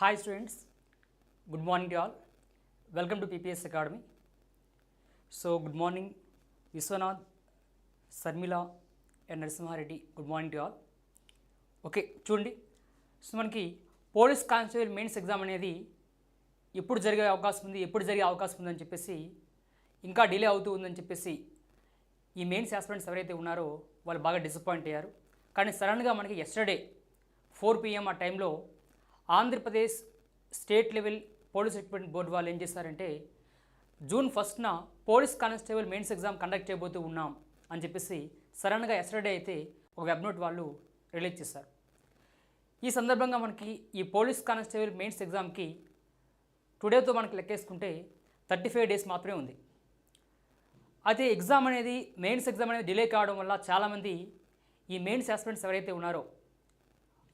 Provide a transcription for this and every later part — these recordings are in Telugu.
Hi students good morning all welcome to to academy so good morning Vishwanath Viswanath, and Narasimha Reddy good morning morning all okay చూడండి. సో మనకి పోలీస్ కానిస్టేబుల్ మెయిన్స్ ఎగ్జామ్ అనేది ఎప్పుడు జరిగే అవకాశం ఉంది ఎప్పుడు జరిగే అవకాశం ఉందని చెప్పేసి ఇంకా డిలే అవుతూ ఉందని చెప్పేసి ఈ మెయిన్స్ ఆస్పిరెంట్స్ ఎవరైతే ఉన్నారో వాళ్ళు బాగా డిసప్పాయింట్ అయ్యారు. కానీ సడన్గా మనకి ఎస్టర్డే ఫోర్ పిఎం ఆ టైంలో Andhra Pradesh state level police recruitment board వాళ్ళు ఏం చేశారంటే June ఫస్ట్న police constable mains exam conduct చేయబోతూ ఉన్నాం అని చెప్పేసి సడన్గా ఎస్టర్డే అయితే ఒక వెబ్ నోట్ వాళ్ళు రిలీజ్ చేశారు. ఈ సందర్భంగా మనకి ఈ పోలీస్ కానిస్టేబుల్ మెయిన్స్ ఎగ్జామ్కి టుడేతో మనకి లెక్కేసుకుంటే థర్టీ ఫైవ్ డేస్ మాత్రమే ఉంది. అయితే ఎగ్జామ్ అనేది మెయిన్స్ ఎగ్జామ్ అనేది డిలే కావడం వల్ల చాలామంది ఈ మెయిన్స్ ఆస్పిరెంట్స్ ఎవరైతే ఉన్నారో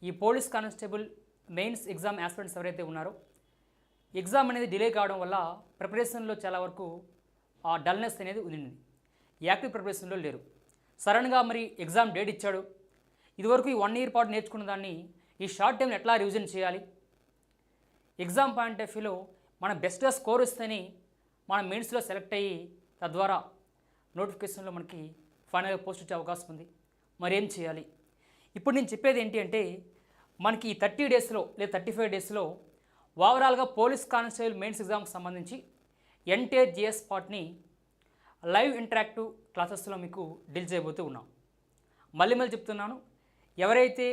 ఈ police constable mains exam aspirants ఎవరైతే ఉన్నారో ఎగ్జామ్ అనేది డిలే కావడం వల్ల ప్రిపరేషన్లో చాలా వరకు ఆ డల్నెస్ అనేది ఉంది యాక్టివ్ ప్రిపరేషన్లో లేరు. సడన్గా మరి ఎగ్జామ్ డేట్ ఇచ్చాడు. ఇదివరకు ఈ వన్ ఇయర్ పాటు నేర్చుకున్న దాన్ని ఈ షార్ట్ టైంలో ఎట్లా రివిజన్ చేయాలి? ఎగ్జామ్ పాయింట్ ఆఫ్ వ్యూలో మన బెస్ట్గా స్కోర్ వస్తేనే మన మెయిన్స్లో సెలెక్ట్ అయ్యి తద్వారా నోటిఫికేషన్లో మనకి ఫైనల్గా పోస్ట్ వచ్చే అవకాశం ఉంది. మరి ఏం చేయాలి? ఇప్పుడు నేను చెప్పేది ఏంటి అంటే మనకి ఈ థర్టీ డేస్లో లేదా థర్టీ ఫైవ్ డేస్లో ఓవరాల్గా పోలీస్ కానిస్టేబుల్ మెయిన్స్ ఎగ్జామ్కి సంబంధించి ఎన్టీఆర్ జిఎస్ పార్ట్ని లైవ్ ఇంటరాక్టివ్ క్లాసెస్లో మీకు డీల్ చేయబోతూ ఉన్నాం. మళ్ళీ మళ్ళీ చెప్తున్నాను ఎవరైతే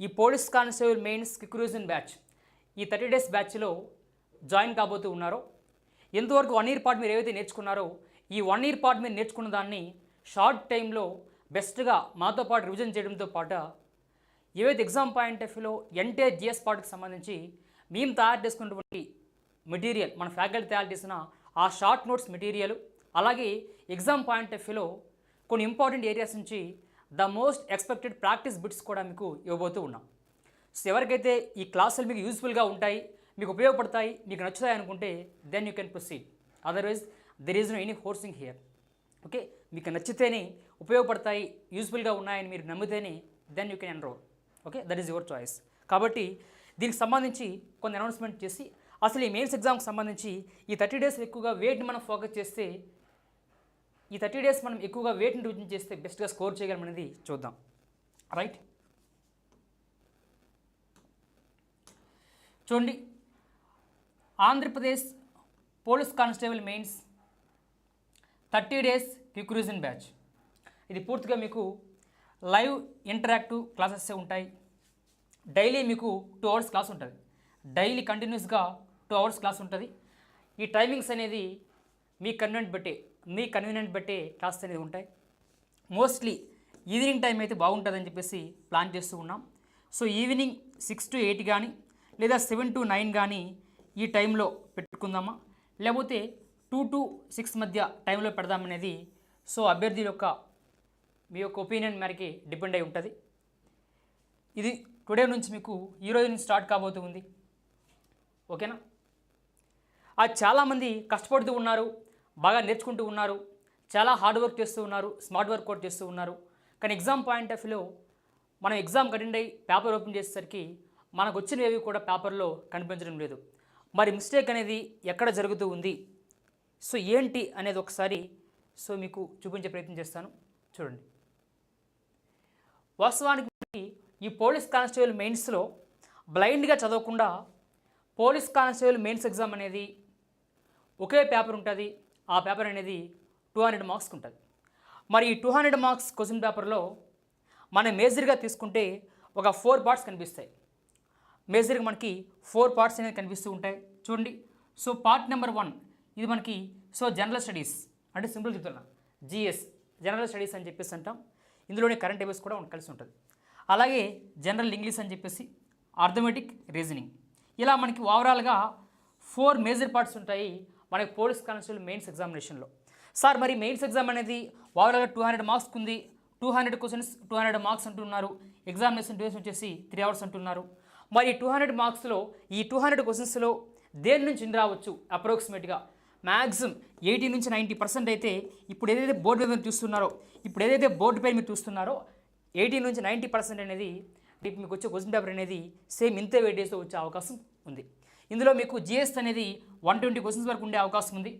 ఈ police constable mains quick revision batch ఈ థర్టీ డేస్ బ్యాచ్లో జాయిన్ కాబోతూ ఉన్నారో ఎంతవరకు వన్ ఇయర్ పాటు మీరు ఏవైతే నేర్చుకున్నారో ఈ వన్ ఇయర్ పాటు మీరు నేర్చుకున్న దాన్ని షార్ట్ టైంలో బెస్ట్గా మాతో పాటు రివిజన్ చేయడంతో పాటు ఏవైతే ఎగ్జామ్ పాయింట్ ఆఫ్ వ్యూలో ఎన్టే జిఎస్ పార్ట్కి సంబంధించి మేము తయారు చేసుకున్నటువంటి మెటీరియల్ మన ఫ్యాకల్టీ తయారు చేసిన ఆ షార్ట్ నోట్స్ మెటీరియల్ అలాగే ఎగ్జామ్ పాయింట్ ఆఫ్ వ్యూలో కొన్ని ఇంపార్టెంట్ ఏరియాస్ నుంచి the most expected practice bits కూడా మీకు ఇవ్వబోతూ ఉన్నాం. సో ఎవరికైతే ఈ క్లాసులు మీకు యూస్ఫుల్గా ఉంటాయి మీకు ఉపయోగపడతాయి మీకు నచ్చుతాయి అనుకుంటే then you can proceed otherwise there is no any forcing here okay మీకు నచ్చితేనే ఉపయోగపడతాయి యూస్ఫుల్గా ఉన్నాయని మీరు నమ్మితేనే then you can enroll okay? That is your choice కాబట్టి దీనికి సంబంధించి కొన్ని అనౌన్స్మెంట్ చేసి అసలు ఈ మెయిన్స్ ఎగ్జామ్కి సంబంధించి ఈ థర్టీ డేస్ ఎక్కువగా వెయిట్ని మనం ఫోకస్ చేస్తే ఈ థర్టీ డేస్ మనం ఎక్కువగా వెయిట్ని రివిజన్ చేస్తే బెస్ట్గా స్కోర్ చేయగలం అనేది చూద్దాం. రైట్ చూడండి. Andhra Pradesh police constable mains thirty days quick revision batch ఇది పూర్తిగా మీకు లైవ్ ఇంటరాక్టివ్ క్లాసెస్ ఉంటాయి. డైలీ మీకు టూ అవర్స్ క్లాస్ ఉంటుంది. డైలీ కంటిన్యూస్గా టూ అవర్స్ క్లాస్ ఉంటుంది. ఈ టైమింగ్స్ అనేది మీ కన్వీనియంట్ బట్టే మీ కన్వీనియంట్ బట్టే క్లాస్ అనేది ఉంటాయి. మోస్ట్లీ ఈవినింగ్ టైం అయితే బాగుంటుందని చెప్పేసి ప్లాన్ చేస్తూ ఉన్నాం. So evening six to eight కానీ లేదా సెవెన్ టు నైన్ కానీ ఈ టైంలో పెట్టుకుందామా? లేకపోతే టూ టు సిక్స్ మధ్య టైంలో పెడదామనేది సో అభ్యర్థి యొక్క మీ యొక్క ఒపీనియన్ మేరకి డిపెండ్ అయి ఉంటుంది. ఇది టుడే నుంచి మీకు ఈరోజు నుంచి స్టార్ట్ కాబోతుంది ఓకేనా అది చాలామంది కష్టపడుతూ ఉన్నారు బాగా నేర్చుకుంటూ ఉన్నారు చాలా హార్డ్ వర్క్ చేస్తూ ఉన్నారు స్మార్ట్ వర్క్ కూడా చేస్తూ ఉన్నారు. కానీ ఎగ్జామ్ పాయింట్ ఆఫ్ వ్యూలో మనం ఎగ్జామ్ అటెండ్ అయ్యి పేపర్ ఓపెన్ చేసేసరికి మనకు వచ్చినవి కూడా పేపర్లో కనిపించడం లేదు. మరి మిస్టేక్ అనేది ఎక్కడ జరుగుతూ ఉంది? సో ఏంటి అనేది ఒకసారి సో మీకు చూపించే ప్రయత్నం చేస్తాను. చూడండి. వాస్తవానికి ఈ పోలీస్ కానిస్టేబుల్ మెయిన్స్లో బ్లైండ్గా చదవకుండా పోలీస్ కానిస్టేబుల్ మెయిన్స్ ఎగ్జామ్ అనేది ఒకే పేపర్ ఉంటుంది. ఆ పేపర్ అనేది టూ హండ్రెడ్ మార్క్స్కి ఉంటుంది. మరి ఈ టూ హండ్రెడ్ మార్క్స్ క్వశ్చన్ పేపర్లో మనం మేజర్గా తీసుకుంటే ఒక ఫోర్ పార్ట్స్ కనిపిస్తాయి. మేజర్గా మనకి ఫోర్ పార్ట్స్ అనేది కనిపిస్తూ ఉంటాయి. చూడండి. సో పార్ట్ నెంబర్ వన్ ఇది మనకి సో జనరల్ స్టడీస్ అంటే సింపుల్ చెప్తున్నా. జిఎస్ జనరల్ స్టడీస్ అని చెప్పేసి అంటాం. ఇందులోనే కరెంట్ అవేర్స్ కూడా కలిసి ఉంటుంది. అలాగే జనరల్ ఇంగ్లీష్ అని చెప్పేసి ఆర్థమెటిక్ రీజనింగ్ ఇలా మనకి ఓవరాల్గా ఫోర్ మేజర్ పార్ట్స్ ఉంటాయి మనకి పోలీస్ కానిస్టేబుల్ మెయిన్స్ ఎగ్జామినేషన్లో సార్ మరి మెయిన్స్ ఎగ్జామ్ అనేది ఓవరాల్గా టూ హండ్రెడ్ మార్క్స్ ఉంది. Two hundred questions two hundred marks అంటున్నారు. ఎగ్జామినేషన్ డ్యూరేషన్ వచ్చేసి త్రీ అవర్స్ అంటున్నారు. మరి టూ హండ్రెడ్ మార్క్స్లో ఈ టూ హండ్రెడ్ క్వశ్చన్స్లో దేని నుంచి ఇన్ని రావచ్చు? అప్రాక్సిమేట్గా మ్యాక్సిమం ఎయిటీ నుంచి నైంటీ పర్సెంట్ అయితే ఇప్పుడు ఏదైతే బోర్డు మీద చూస్తున్నారో ఇప్పుడు ఏదైతే బోర్డు పై మీరు చూస్తున్నారో ఎయిటీ నుంచి నైంటీ పర్సెంట్ అనేది రేపు మీకు వచ్చే క్వశ్చన్ పేపర్ అనేది సేమ్ ఇంతే వెయిటేజ్తో వచ్చే అవకాశం ఉంది. ఇందులో మీకు జిఎస్ అనేది వన్ ట్వంటీ క్వశ్చన్స్ వరకు ఉండే అవకాశం ఉంది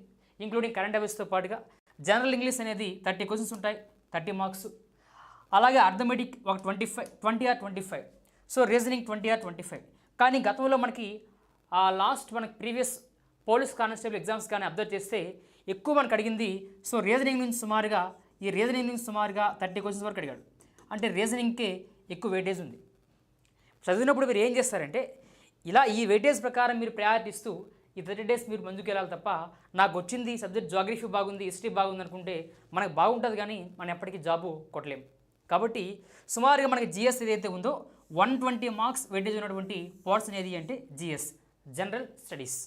ఇంక్లూడింగ్ కరెంట్ అఫైర్స్తో పాటుగా. జనరల్ ఇంగ్లీష్ అనేది థర్టీ క్వశ్చన్స్ ఉంటాయి థర్టీ మార్క్స్. అలాగే అర్థమెటిక్ ఒక twenty five twenty or twenty five. So reasoning twenty or twenty five. కానీ గతంలో మనకి ఆ లాస్ట్ మనకి ప్రీవియస్ పోలీస్ కానిస్టేబుల్ ఎగ్జామ్స్ కానీ అబ్జర్వ్ చేస్తే ఎక్కువ మనకు అడిగింది సో రీజనింగ్ నుంచి సుమారుగా ఈ రీజనింగ్ నుంచి సుమారుగా థర్టీ క్వశ్చన్స్ వరకు అడిగాడు. అంటే రీజనింగ్కే ఎక్కువ వెయిటేజ్ ఉంది. చదివినప్పుడు మీరు ఏం చేస్తారంటే ఇలా ఈ వెయిటేజ్ ప్రకారం మీరు ప్రయారిటీ ఇస్తూ ఈ థర్టీ డేస్ మీరు ముందుకు వెళ్ళాలి తప్ప నాకు వచ్చింది సబ్జెక్ట్ జాగ్రఫీ బాగుంది హిస్టరీ బాగుంది అనుకుంటే మనకు బాగుంటుంది కానీ మనం ఎప్పటికీ జాబు కొట్టలేము కాబట్టి సుమారుగా మనకి జిఎస్ ఏదైతే ఉందో వన్ ట్వంటీ మార్క్స్ వెయిటేజ్ ఉన్నటువంటి పోర్ట్స్ అనేది అంటే జిఎస్ జనరల్ స్టడీస్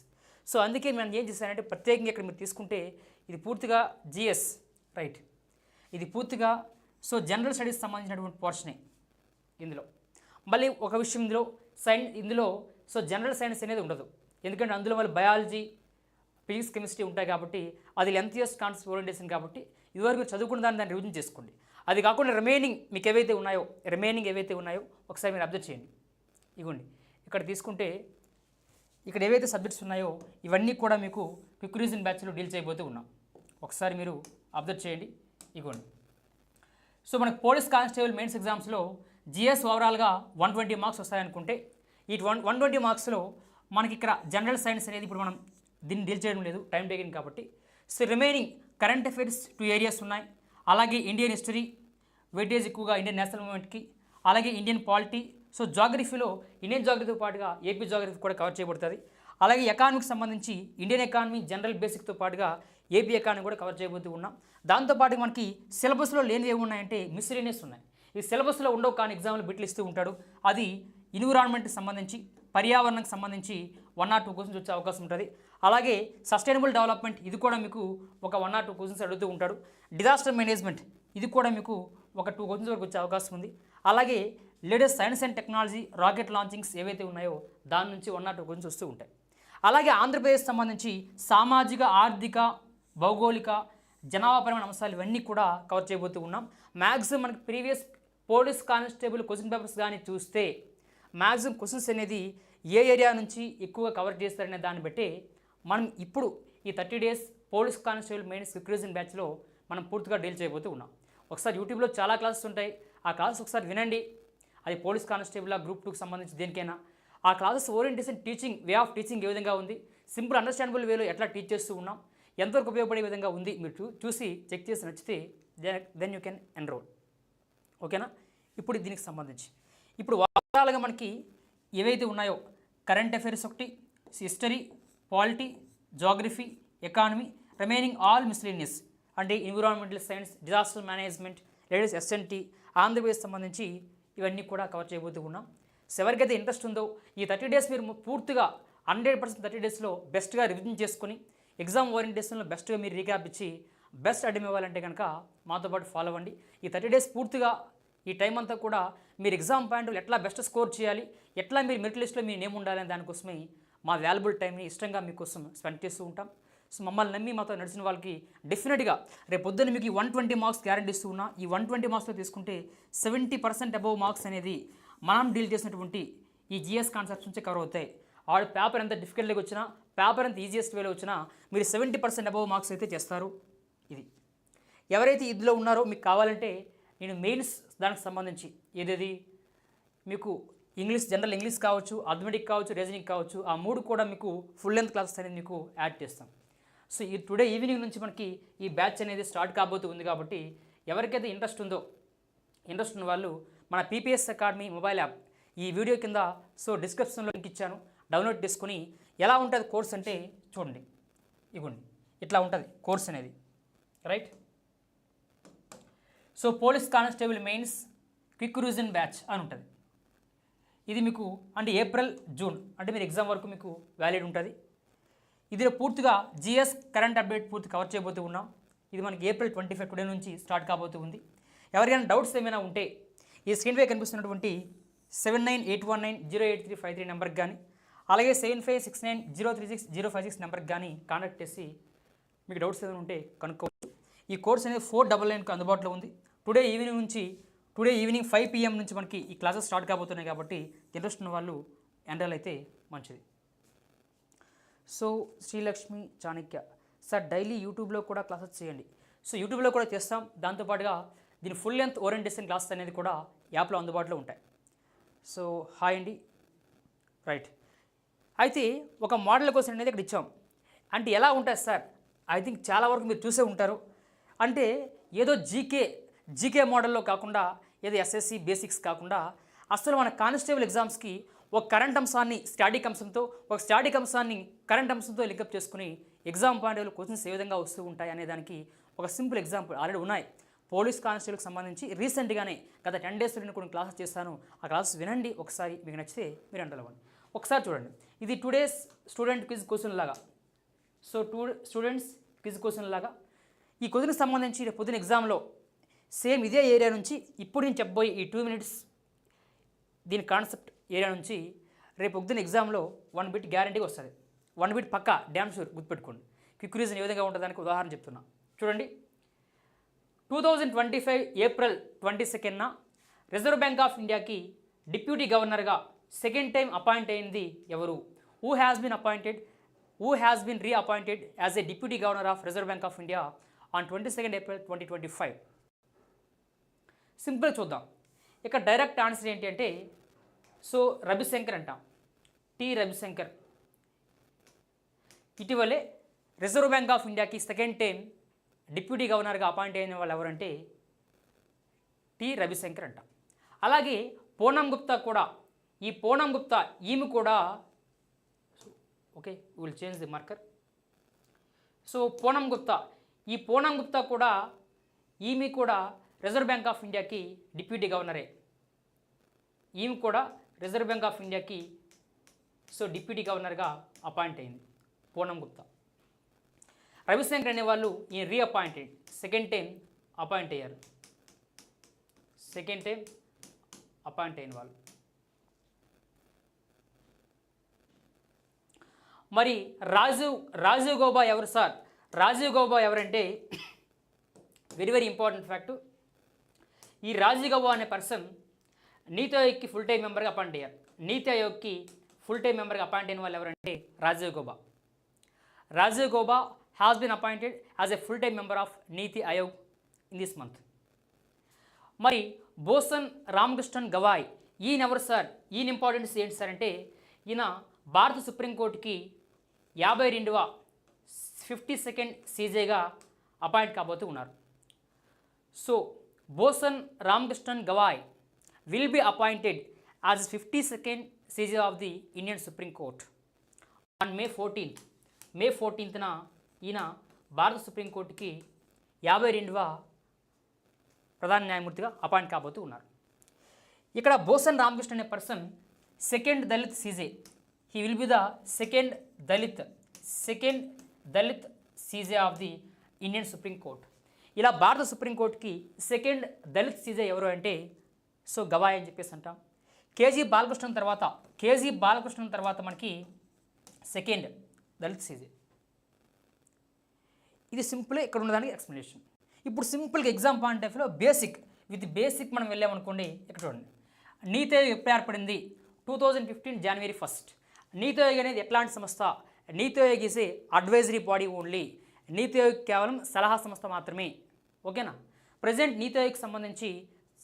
సో అందుకే మనం ఏం చేశానంటే ప్రత్యేకంగా ఇక్కడ మీరు తీసుకుంటే ఇది పూర్తిగా జిఎస్ రైట్. ఇది పూర్తిగా సో జనరల్ స్టడీస్ సంబంధించినటువంటి పోర్షనే ఇందులో. మళ్ళీ ఒక విషయం ఇందులో సైన్ ఇందులో సో జనరల్ సైన్స్ అనేది ఉండదు. ఎందుకంటే అందులో మళ్ళీ బయాలజీ ఫిజిక్స్ కెమిస్ట్రీ ఉంటాయి కాబట్టి అది లెంత్ ఇయర్స్ కాన్సెప్ట్ ఓరియంటేషన్ కాబట్టి ఇదివరకు చదువుకున్న దాన్ని దాన్ని రివిజన్ చేసుకోండి. అది కాకుండా రిమైనింగ్ మీకు ఏవైతే ఉన్నాయో రిమైనింగ్ ఏవైతే ఉన్నాయో ఒకసారి మీరు అబ్జర్వ్ చేయండి. ఇగోండి. ఇక్కడ తీసుకుంటే ఇక్కడ ఏవైతే సబ్జెక్ట్స్ ఉన్నాయో ఇవన్నీ కూడా మీకు క్విక్ రీజన్ బ్యాచ్లో డీల్ చేయబోతూ ఉన్నాం. ఒకసారి మీరు అబ్జర్వ్ చేయండి. ఇగోండి. సో మనకు పోలీస్ కానిస్టేబుల్ మెయిన్స్ ఎగ్జామ్స్లో జిఎస్ ఓవరాల్గా వన్ ట్వంటీ మార్క్స్ వస్తాయనుకుంటే ఈ వన్ వన్ ట్వంటీ మార్క్స్లో మనకి ఇక్కడ జనరల్ సైన్స్ అనేది ఇప్పుడు మనం దీన్ని డీల్ చేయడం లేదు టైం టేకింగ్ కాబట్టి. So remaining current affairs two areas ఉన్నాయి. అలాగే ఇండియన్ హిస్టరీ వెయిటేజ్ ఎక్కువగా ఇండియన్ నేషనల్ మూమెంట్కి అలాగే ఇండియన్ పాలిటీ సో జాగ్రఫీలో ఇండియన్ జాగ్రఫీతో పాటుగా ఏపీ జాగ్రఫీ కూడా కవర్ చేయబడుతుంది. అలాగే ఎకానమీకి సంబంధించి ఇండియన్ ఎకానమీ జనరల్ బేసిక్తో పాటుగా ఏపీ ఎకానమీ కూడా కవర్ చేయబోతూ ఉన్నాం. దాంతోపాటు మనకి సిలబస్లో లేనివి ఏమి ఉన్నాయంటే మిస్లీనియస్ ఉన్నాయి. ఈ సిలబస్లో ఉండవు కానీ ఎగ్జామ్లు బిట్లు ఇస్తూ ఉంటాడు. అది ఎన్విరాన్మెంట్కి సంబంధించి పర్యావరణానికి సంబంధించి వన్ ఆర్ టూ క్వశ్చన్స్ వచ్చే అవకాశం ఉంటుంది. అలాగే సస్టైనబుల్ డెవలప్మెంట్ ఇది కూడా మీకు ఒక వన్ ఆర్ టూ క్వశ్చన్స్ అడుగుతూ ఉంటాడు. డిజాస్టర్ మేనేజ్మెంట్ ఇది కూడా మీకు ఒక టూ క్వశ్చన్స్ వరకు వచ్చే అవకాశం ఉంది. అలాగే latest science and technology rocket launchings ఏవైతే ఉన్నాయో దాని నుంచి వన్ నాట్ గురించి వస్తూ ఉంటాయి. అలాగే ఆంధ్రప్రదేశ్ సంబంధించి సామాజిక ఆర్థిక భౌగోళిక జనాభాపరమైన అంశాలు ఇవన్నీ కూడా కవర్ చేయబోతూ ఉన్నాం. మ్యాక్సిమం మనకి previous police constable question papers కానీ చూస్తే మ్యాక్సిమం క్వశ్చన్స్ అనేది ఏ ఏరియా నుంచి ఎక్కువగా కవర్ చేస్తారనే దాన్ని బట్టి మనం ఇప్పుడు ఈ thirty days police constable mains revision బ్యాచ్లో మనం పూర్తిగా డీల్ చేయబోతూ ఉన్నాం. ఒకసారి యూట్యూబ్లో చాలా క్లాసెస్ ఉంటాయి. ఆ క్లాసెస్ ఒకసారి వినండి. అది పోలీస్ కానిస్టేబుల్ గ్రూప్ టూకి సంబంధించి దేనికైనా. ఆ classes orientation teaching way of teaching ఏ విధంగా ఉంది? సింపుల్ అండర్స్టాండబుల్ వేలో ఎట్లా టీచ్ చేస్తూ ఉన్నాం? ఎంతవరకు ఉపయోగపడే విధంగా ఉంది? మీరు చూసి చెక్ చేసి నచ్చితే దెన్ యూ కెన్ ఎన్రోల్. ఓకేనా? ఇప్పుడు దీనికి సంబంధించి. ఇప్పుడు వారాలుగా మనకి ఏవైతే ఉన్నాయో కరెంట్ అఫైర్స్ ఒకటి history polity geography economy remaining all miscellaneous. అంటే environmental science disaster management ladies SNT Andhra Pradesh సంబంధించి ఇవన్నీ కూడా కవర్ చేయబోతూ ఉన్నాం. సో ఎవరికైతే ఇంట్రెస్ట్ ఉందో ఈ థర్టీ డేస్ మీరు పూర్తిగా హండ్రెడ్ పర్సెంట్ థర్టీ డేస్లో బెస్ట్గా రివిజన్ చేసుకొని ఎగ్జామ్ ఓరియంటేషన్లో బెస్ట్గా మీరు రీక్యాప్ ఇచ్చి బెస్ట్ అడ్డం ఇవ్వాలంటే కనుక మాతో పాటు ఫాలో అవ్వండి. ఈ థర్టీ డేస్ పూర్తిగా ఈ టైం అంతా కూడా మీరు ఎగ్జామ్ పాయింట్లు ఎట్లా బెస్ట్ స్కోర్ చేయాలి ఎట్లా మీరు మెరిట్ లిస్ట్లో మీ నేమ్ ఉండాలని దానికోసమే మా వాల్యుబుల్ టైంని ఇష్టంగా మీకోసం స్పెండ్ చేస్తూ ఉంటాం. సో మమ్మల్ని నమ్మి మాతో నడిచిన వాళ్ళకి డెఫినెట్గా రేపు పొద్దున్న మీకు ఈ వన్ ట్వంటీ మార్క్స్ గ్యారంటీ ఇస్తూ ఉన్నా ఈ వన్ ట్వంటీ మార్క్స్లో తీసుకుంటే సెవెంటీ పర్సెంట్ అబవ్ మార్క్స్ అనేది మనం డీల్ చేసినటువంటి ఈ జిఎస్ కాన్సెప్ట్స్ నుంచి కవర్ అవుతాయి. ఆవిడ పేపర్ ఎంత డిఫికల్ట్గా వచ్చినా పేపర్ ఎంత ఈజియెస్ట్ వేలో వచ్చినా మీరు సెవెంటీ పర్సెంట్ అబవ్ మార్క్స్ అయితే చేస్తారు. ఇది. ఎవరైతే ఇందులో ఉన్నారో మీకు కావాలంటే నేను మెయిన్స్ దానికి సంబంధించి ఏదేది? మీకు ఇంగ్లీష్ జనరల్ ఇంగ్లీష్ కావచ్చు అథమెటిక్ కావచ్చు రీజనింగ్ కావచ్చు ఆ మూడు కూడా మీకు ఫుల్ లెంత్ క్లాసెస్ అనేది మీకు యాడ్ చేస్తాం. సో ఈ టుడే ఈవినింగ్ నుంచి మనకి ఈ బ్యాచ్ అనేది స్టార్ట్ కాబోతూ ఉంది కాబట్టి ఎవరికైతే ఇంట్రెస్ట్ ఉందో ఇంట్రెస్ట్ ఉన్న వాళ్ళు మన పీపీఎస్ అకాడమీ మొబైల్ యాప్ ఈ వీడియో కింద సో డిస్క్రిప్షన్లో లింక్ ఇచ్చాను. డౌన్లోడ్ చేసుకుని ఎలా ఉంటుంది కోర్స్ అంటే చూడండి. ఇగోండి ఇట్లా ఉంటుంది కోర్స్ అనేది. Right? So police constable mains quick revision batch అని ఉంటుంది. ఇది మీకు అంటే ఏప్రిల్ జూన్ అంటే మీరు ఎగ్జామ్ వరకు మీకు వ్యాలిడ్ ఉంటుంది. ఇదిలో పూర్తిగా జిఎస్ కరెంట్ అప్డేట్ పూర్తి కవర్ చేయబోతూ ఉన్నాం. ఇది మనకి ఏప్రిల్ ట్వంటీ ఫైవ్ టుడే నుంచి స్టార్ట్ కాబోతూ ఉంది. ఎవరికైనా డౌట్స్ ఏమైనా ఉంటే ఈ స్క్రీన్ వే కనిపిస్తున్నటువంటి seven nine eight one nine zero eight three five three నెంబర్కి కానీ అలాగే seven five six nine zero three six zero five six నెంబర్కి కానీ కాంటాక్ట్ చేసి మీకు డౌట్స్ ఏమైనా ఉంటే కనుక్కోవచ్చు. ఈ కోర్స్ అనేది ఫోర్ డబల్ నైన్కి అందుబాటులో ఉంది. టుడే ఈవినింగ్ నుంచి టుడే ఈవినింగ్ ఫైవ్ పిఎం నుంచి మనకి ఈ క్లాసెస్ స్టార్ట్ కాబోతున్నాయి కాబట్టి ఇంట్రెస్ట్ ఉన్న వాళ్ళు ఎండల్ అయితే మంచిది. So Srilakshmi Chanakya. Sir daily యూట్యూబ్లో కూడా క్లాసెస్ చేయండి. సో యూట్యూబ్లో కూడా చేస్తాం. దాంతోపాటుగా దీని ఫుల్ లెంత్ ఓరియంటేషన్ క్లాసెస్ అనేది కూడా యాప్లో అందుబాటులో ఉంటాయి. సో హాయ్ అండి. రైట్. అయితే ఒక మోడల్ కోసం అనేది ఇక్కడ ఇచ్చాం. అంటే ఎలా ఉంటుంది సార్? ఐ థింక్ చాలా వరకు మీరు చూసే ఉంటారు. అంటే ఏదో జీకే జీకే మోడల్లో కాకుండా ఏదో ఎస్ఎస్సి బేసిక్స్ కాకుండా అసలు మన కానిస్టేబుల్ ఎగ్జామ్స్కి ఒక కరెంట్ అంశాన్ని స్టాటిక్ అంశంతో ఒక స్టాటిక్ అంశాన్ని కరెంట్ అంశంతో లింకప్ చేసుకుని ఎగ్జామ్ పాయింట్ ఆఫ్ క్వశ్చన్స్ ఏ విధంగా వస్తూ ఉంటాయి అనే దానికి ఒక సింపుల్ ఎగ్జాంపుల్ ఆల్రెడీ ఉన్నాయి. పోలీస్ కానిస్టేబుల్కి సంబంధించి రీసెంట్గానే గత టెన్ డేస్ నేను కొన్ని క్లాసెస్ చేస్తాను. ఆ క్లాసెస్ వినండి ఒకసారి మీకు నచ్చితే మీరు అంటలవ్వండి ఒకసారి చూడండి. ఇది టుడేస్ స్టూడెంట్ క్విజ్ క్వశ్చన్ లాగా. So two students quiz question లాగా. ఈ క్వశ్చన్కి సంబంధించి రేపు పొద్దున ఎగ్జామ్లో సేమ్ ఇదే ఏరియా నుంచి ఇప్పుడు నేను చెప్పబోయే ఈ టూ మినిట్స్ దీని కాన్సెప్ట్ ఏరియా నుంచి రేపు పొద్దున ఎగ్జామ్లో వన్ బిట్ గ్యారంటీగా వస్తుంది. వన్ బిట్ పక్కా డ్యామ్ షూర్ గుర్తుపెట్టుకోండి. క్విక్ రీజన్ ఏ విధంగా ఉంటుందానికి ఉదాహరణ చెప్తున్నా. చూడండి. Two thousand twenty five April twenty సెకండ్న reserve bank of ఇండియాకి డిప్యూటీ గవర్నర్గా సెకండ్ టైం అపాయింట్ అయింది ఎవరు? Who has been appointed who has been reappointed as a deputy governor of reserve bank of India on twenty second April twenty twenty five simple చూద్దాం. ఇక్కడ డైరెక్ట్ ఆన్సర్ ఏంటి అంటే సో రవిశంకర్ అంటాం. టి రవిశంకర్. ఇటీవలే రిజర్వ్ బ్యాంక్ ఆఫ్ ఇండియాకి సెకండ్ టైం డిప్యూటీ గవర్నర్గా అపాయింట్ అయిన వాళ్ళు ఎవరంటే టి రవిశంకర్ అంట. అలాగే పూనం గుప్తా కూడా ఈ పూనం గుప్తా ఈమె కూడా okay will change the marker so Poonam Gupta ఈ పూనం గుప్తా కూడా ఈమె కూడా రిజర్వ్ బ్యాంక్ ఆఫ్ ఇండియాకి డిప్యూటీ గవర్నరే. ఈమె కూడా రిజర్వ్ బ్యాంక్ ఆఫ్ ఇండియాకి సో డిప్యూటీ గవర్నర్గా అపాయింట్ అయింది పూనం గుప్తా. రవిశంకర్ అనే వాళ్ళు ఈయన రీఅపాయింటెడ్ సెకండ్ టైం అపాయింట్ అయ్యారు. సెకండ్ టైం అపాయింట్ అయిన వాళ్ళు. మరి రాజీవ్ రాజీవ్ గోబా ఎవరు సార్? రాజీవ్ గోబా ఎవరంటే వెరీ వెరీ ఇంపార్టెంట్ ఫ్యాక్ట్ ఈ రాజీవ్ గోబా అనే పర్సన్ నీతి ఆయోగ్కి ఫుల్ టైం మెంబర్గా అపాయింట్ అయ్యారు నీతి ఆయోగ్కి ఫుల్ టైం మెంబర్గా అపాయింట్ అయిన వాళ్ళు ఎవరంటే Rajiv Goba. Rajiv Goba has been appointed as a full time member of NITI Aayog in this month మరి బోసన్ రామకృష్ణన్ గవాయ్ ఈయన ఎవరు సార్? ఈయన ఇంపార్టెన్స్ ఏంటి సార్ అంటే ఈయన భారత సుప్రీంకోర్టుకి యాభై రెండవ ఫిఫ్టీ సెకండ్ సీజేగా అపాయింట్ కాబోతూ ఉన్నారు. So Bhushan Ramakrishnan Gavai will be appointed as fifty second CJ of the Indian supreme court on May fourteenth May ఫోర్టీన్త్న ఈయన భారత సుప్రీంకోర్టుకి యాభై రెండవ ప్రధాన న్యాయమూర్తిగా అపాయింట్ కాబోతూ ఉన్నారు. ఇక్కడ బోసన్ రామకృష్ణ అనే person second Dalit CJ he will be the second Dalit second Dalit CJ of the Indian supreme court ఇలా భారత సుప్రీంకోర్టుకి సెకండ్ దళిత్ సీజే ఎవరు అంటే సో గవాయ్ అని చెప్పేసి అంటాం. కేజీ బాలకృష్ణ తర్వాత కేజీ బాలకృష్ణ తర్వాత మనకి సెకండ్ దళిత్ సీజీ. ఇది సింపుల్ ఇక్కడ ఉన్నదానికి ఎక్స్ప్లెనేషన్. ఇప్పుడు సింపుల్గా exam point of basic with basic మనం వెళ్ళామనుకోండి ఇక్కడ చూడండి. నీతి ఆయోగ్ ఎప్పుడు ఏర్పడింది? టూ థౌజండ్ ఫిఫ్టీన్ జనవరి ఫస్ట్. నీతి ఆయోగ్ అనేది ఎట్లాంటి సంస్థ? Niti Aayog is advisory body only Niti Aayog కేవలం సలహా సంస్థ మాత్రమే. ఓకేనా? ప్రజెంట్ నీతి ఆయోగ్కి సంబంధించి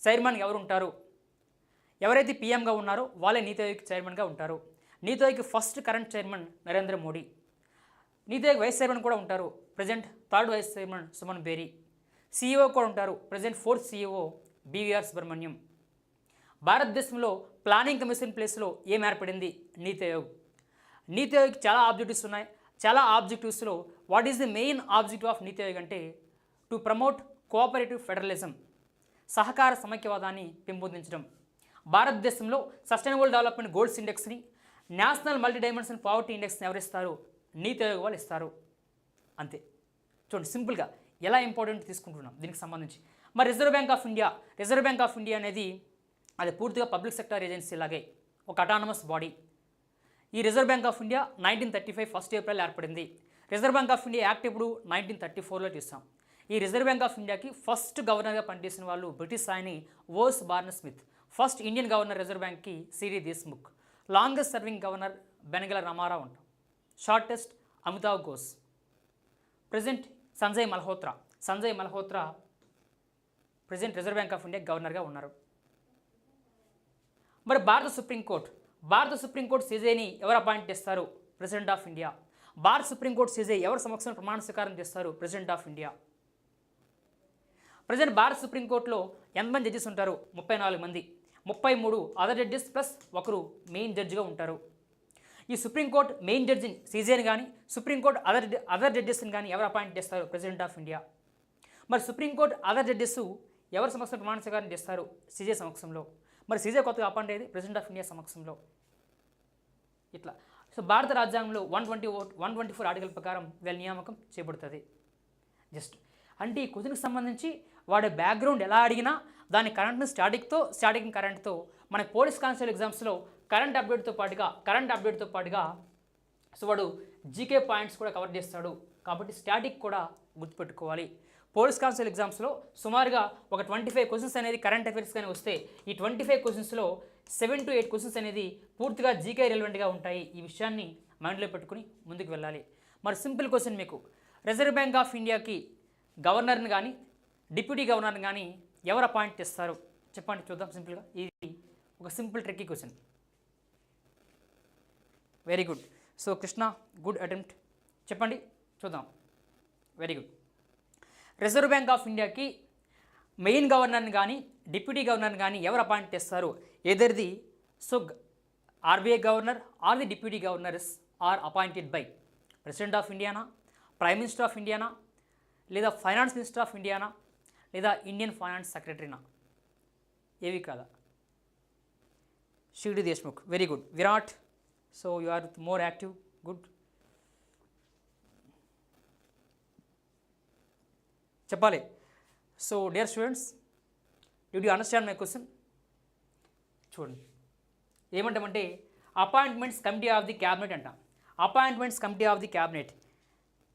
చైర్మన్ ఎవరు ఉంటారు ఎవరైతే పీఎంగా ఉన్నారో వాళ్ళే నీతి ఆయోగ్ చైర్మన్గా ఉంటారు. Niti Aayog first current chairman Narendra Modi. Niti Aayog vice chairman కూడా ఉంటారు. Present third vice chairman Suman Bery. CEO కూడా ఉంటారు. Present fourth CEO BVR Subrahmanyam. భారతదేశంలో ప్లానింగ్ కమిషన్ ప్లేస్లో ఏం ఏర్పడింది? నీతి ఆయోగ్. నీతి ఆయోగ్ చాలా ఆబ్జెక్టివ్స్ ఉన్నాయి. చాలా ఆబ్జెక్టివ్స్లో what is the main objective of Niti Aayog అంటే టు ప్రమోట్ కోఆపరేటివ్ ఫెడరలిజం. సహకార సమైక్యవాదాన్ని పెంపొందించడం. భారతదేశంలో సస్టైనబుల్ డెవలప్మెంట్ గోల్స్ ఇండెక్స్ని నేషనల్ మల్టీ డైమెన్షన్ పావర్టీ ఇండెక్స్ని ఎవరిస్తారు? నీతి ఆయోగ్ వాళ్ళు ఇస్తారు. అంతే. చూడండి సింపుల్గా ఎలా ఇంపార్టెంట్ తీసుకుంటున్నాం దీనికి సంబంధించి. మరి reserve bank of India reserve bank of India అనేది అది పూర్తిగా పబ్లిక్ సెక్టర్ ఏజెన్సీ లాగే ఒక అటానమస్ బాడీ ఈ reserve bank of India nineteen thirty five first April ఏర్పడింది. Reserve bank of India act ఇప్పుడు నైన్టీన్ థర్టీ ఫోర్లో చూస్తాం ఈ రిజర్వ్ బ్యాంక్ ఆఫ్ ఇండియాకి ఫస్ట్ గవర్నర్గా పనిచేసిన వాళ్ళు బ్రిటిష్ సాయిని Osborne Smith first Indian governor reserve బ్యాంక్కి C D Deshmukh longest serving governor Benegal Ramarao. అంటాం shortest Amitav Ghosh. Present Sanjay Malhotra. Sanjay Malhotra present reserve bank of India గవర్నర్గా ఉన్నారు. మరి భారత సుప్రీంకోర్టు భారత సుప్రీంకోర్టు సీజేని ఎవరు అపాయింట్ చేస్తారు? President of India. భారత సుప్రీంకోర్టు సీజే ఎవరి సమక్షంలో ప్రమాణ స్వీకారం చేస్తారు? President of India. ప్రజెంట్ భారత సుప్రీంకోర్టులో ఎంతమంది జడ్జెస్ ఉంటారు? ముప్పై నాలుగు మంది. ముప్పై మూడు అదర్ జడ్జెస్ ప్లస్ ఒకరు మెయిన్ జడ్జిగా ఉంటారు. ఈ సుప్రీంకోర్టు మెయిన్ జడ్జిని సీజేని కానీ సుప్రీంకోర్టు అదర్ అదర్ జడ్జెస్ని కానీ ఎవరు అపాయింట్ చేస్తారు? ప్రెసిడెంట్ ఆఫ్ ఇండియా మరి సుప్రీంకోర్టు అదర్ జడ్జెస్ ఎవరి సమక్షంలో ప్రమాణ స్వీకారం చేస్తారు? సీజే సమక్షంలో. మరి సీజే కొత్తగా అపాయింట్ అయ్యేది ప్రెసిడెంట్ ఆఫ్ ఇండియా సమక్షంలో. ఇట్లా. సో భారత రాజ్యాంగంలో one twenty one twenty four article ప్రకారం వీళ్ళ నియామకం చేపడుతుంది జస్ట్ అంటే ఈ క్వశ్చన్కి సంబంధించి వాడి బ్యాక్గ్రౌండ్ ఎలా అడిగినా దాని కరెంట్ని స్టాటిక్తో స్టాటిక్ కరెంట్తో మన పోలీస్ కానిస్టేబుల్ ఎగ్జామ్స్లో కరెంట్ అప్డేట్తో పాటుగా కరెంట్ అప్డేట్తో పాటుగా సో వాడు జీకే పాయింట్స్ కూడా కవర్ చేస్తాడు. కాబట్టి స్టాటిక్ కూడా గుర్తుపెట్టుకోవాలి. పోలీస్ కానిస్టేబుల్ ఎగ్జామ్స్లో సుమారుగా ఒక ట్వంటీ ఫైవ్ క్వశ్చన్స్ అనేది కరెంట్ అఫైర్స్ కానీ వస్తే ఈ ట్వంటీ ఫైవ్ క్వశ్చన్స్లో సెవెన్ టు ఎయిట్ క్వశ్చన్స్ అనేది పూర్తిగా జీకే రిలవెంట్గా ఉంటాయి. ఈ విషయాన్ని మైండ్లో పెట్టుకుని ముందుకు వెళ్ళాలి. మరి సింపుల్ క్వశ్చన్ మీకు. రిజర్వ్ బ్యాంక్ ఆఫ్ ఇండియాకి గవర్నర్ని కానీ డిప్యూటీ గవర్నర్ కానీ ఎవరు అపాయింట్ చేస్తారు? చెప్పండి చూద్దాం సింపుల్గా ఇది ఒక simple tricky question. Very good so Krishna good attempt చెప్పండి చూద్దాం. Very good reserve bank of ఇండియాకి మెయిన్ గవర్నర్ని కానీ డిప్యూటీ గవర్నర్ని కానీ ఎవరు అపాయింట్ చేస్తారు? ఎదర్ది so RBI governor or the deputy governors are appointed by? President of Indiana prime minister of ఇండియానా లేదా ఫైనాన్స్ మినిస్టర్ ఆఫ్ ఇండియానా లేదా ఇండియన్ ఫైనాన్స్ సెక్రటరీనా ఏవి కాదా? C D Deshmukh. Very good Virat so you are more active good చెప్పాలి. So dear students do you understand my question చూడండి. ఏమంటామంటే appointments committee of the cabinet అంటాం. Appointments committee of the cabinet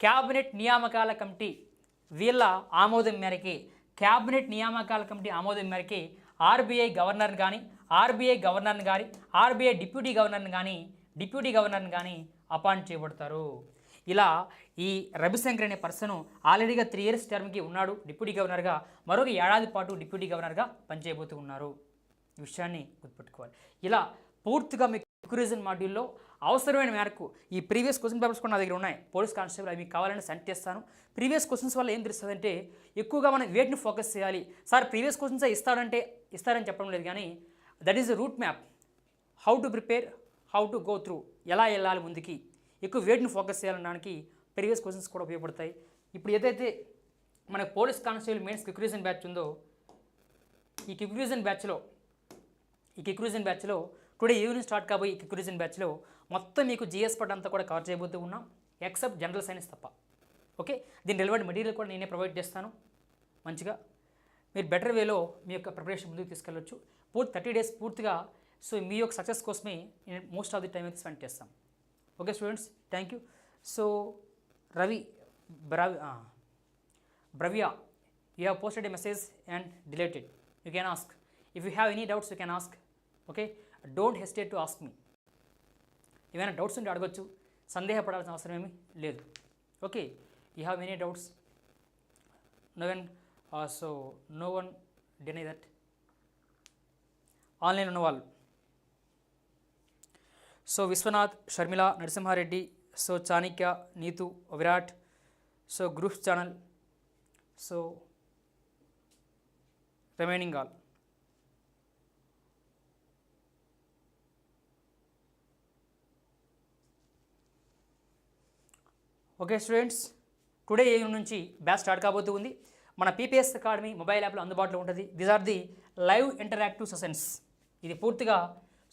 cabinet నియామకాల కమిటీ వీళ్ళ ఆమోదం మేరకి క్యాబినెట్ నియామకాల కమిటీ ఆమోదం మేరకి ఆర్బీఐ గవర్నర్ని కానీ ఆర్బీఐ గవర్నర్ని కానీ ఆర్బీఐ డిప్యూటీ గవర్నర్ని కానీ డిప్యూటీ గవర్నర్ని కానీ అపాయింట్ చేయబడతారు. ఇలా ఈ రవిశంకర్ అనే పర్సన్ ఆల్రెడీగా త్రీ ఇయర్స్ టర్మ్కి ఉన్నాడు డిప్యూటీ గవర్నర్గా మరొక ఏడాది పాటు డిప్యూటీ గవర్నర్గా పనిచేయబోతూ ఉన్నారు ఈ విషయాన్ని గుర్తుపెట్టుకోవాలి. ఇలా పూర్తిగా మీకు క్రూజన్ మాడ్యూల్లో అవసరమైన మేరకు ఈ ప్రీవియస్ క్వశ్చన్ పేపర్స్ కూడా నా దగ్గర ఉన్నాయి. పోలీస్ కానిస్టేబుల్ అవి మీకు కావాలని సెండ్ చేస్తాను. ప్రీవియస్ క్వశ్చన్స్ వల్ల ఏం తెలుస్తుందంటే ఎక్కువగా మనం వేటిని ఫోకస్ చేయాలి. సార్ ప్రీవియస్ క్వశ్చన్స్ ఇస్తాడంటే ఇస్తారని చెప్పడం లేదు కానీ that is route map how to prepare how to go through ఎలా వెళ్ళాలి ముందుకి. ఎక్కువ వేటిని ఫోకస్ చేయాలనడానికి ప్రీవియస్ క్వశ్చన్స్ కూడా ఉపయోగపడతాయి. ఇప్పుడు ఏదైతే మన police constable mains quick reason batch ఉందో ఈ క్విక్రిజన్ బ్యాచ్లో ఈ కిక్రూజన్ బ్యాచ్లో టుడే ఈవినింగ్ స్టార్ట్ కాబోయే ఈ బ్యాచ్లో మొత్తం మీకు జిఎస్ పట్ అంతా కూడా కవర్ చేయబోతూ ఉన్నాం. ఎక్సెప్ట్ జనరల్ సైన్స్ తప్ప. ఓకే దీని రిలవెంట్ మెటీరియల్ కూడా నేనే ప్రొవైడ్ చేస్తాను. మంచిగా. మీరు బెటర్ వేలో మీ యొక్క ప్రిపరేషన్ ముందుకు తీసుకెళ్ళొచ్చు. పూర్తి థర్టీ డేస్ పూర్తిగా సో మీ యొక్క సక్సెస్ కోసమే నేను మోస్ట్ ఆఫ్ ది టైం అయితే స్పెండ్ చేస్తాం. Okay students thank you so Ravi బ్రవి బ్రవ్యా you have posted a message and deleted you can ask if you have any doubts you can ask okay don't hesitate to ask మీ ఏమైనా డౌట్స్ ఉంటే అడగచ్చు. సందేహపడాల్సిన అవసరం ఏమీ లేదు. Okay you have any doubts no one so no one deny that online ఉన్న వాళ్ళు so Vishwanath Sharmila Narasimhareddy so Chanakya Neetu Virat so groups channel so remaining all okay students today ఏ నుంచి బ్యాచ్ స్టార్ట్ కాబోతూ ఉంది మన పీపీఎస్ అకాడమీ మొబైల్ యాప్లో అందుబాటులో ఉంటుంది. These are the live interactive sessions ఇది పూర్తిగా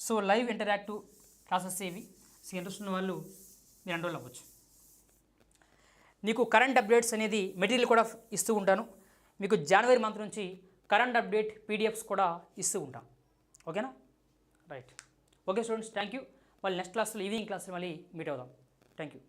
సో లైవ్ ఇంటరాక్టివ్ క్లాసెస్ ఇవి సో ఇంట్రెస్ట్ ఉన్న వాళ్ళు? మీరు ఎన్రోల్ అవ్వచ్చు. నీకు కరెంట్ అప్డేట్స్ అనేది మెటీరియల్ కూడా ఇస్తూ ఉంటాను. మీకు జనవరి మంత్ నుంచి కరెంట్ అప్డేట్ పీడిఎఫ్స్ కూడా ఇస్తూ ఉంటాం ఓకేనా? Right okay students thank you మళ్ళీ నెక్స్ట్ క్లాస్లో ఈవినింగ్ క్లాస్లో మళ్ళీ మీట్ అవుదాం. Thank you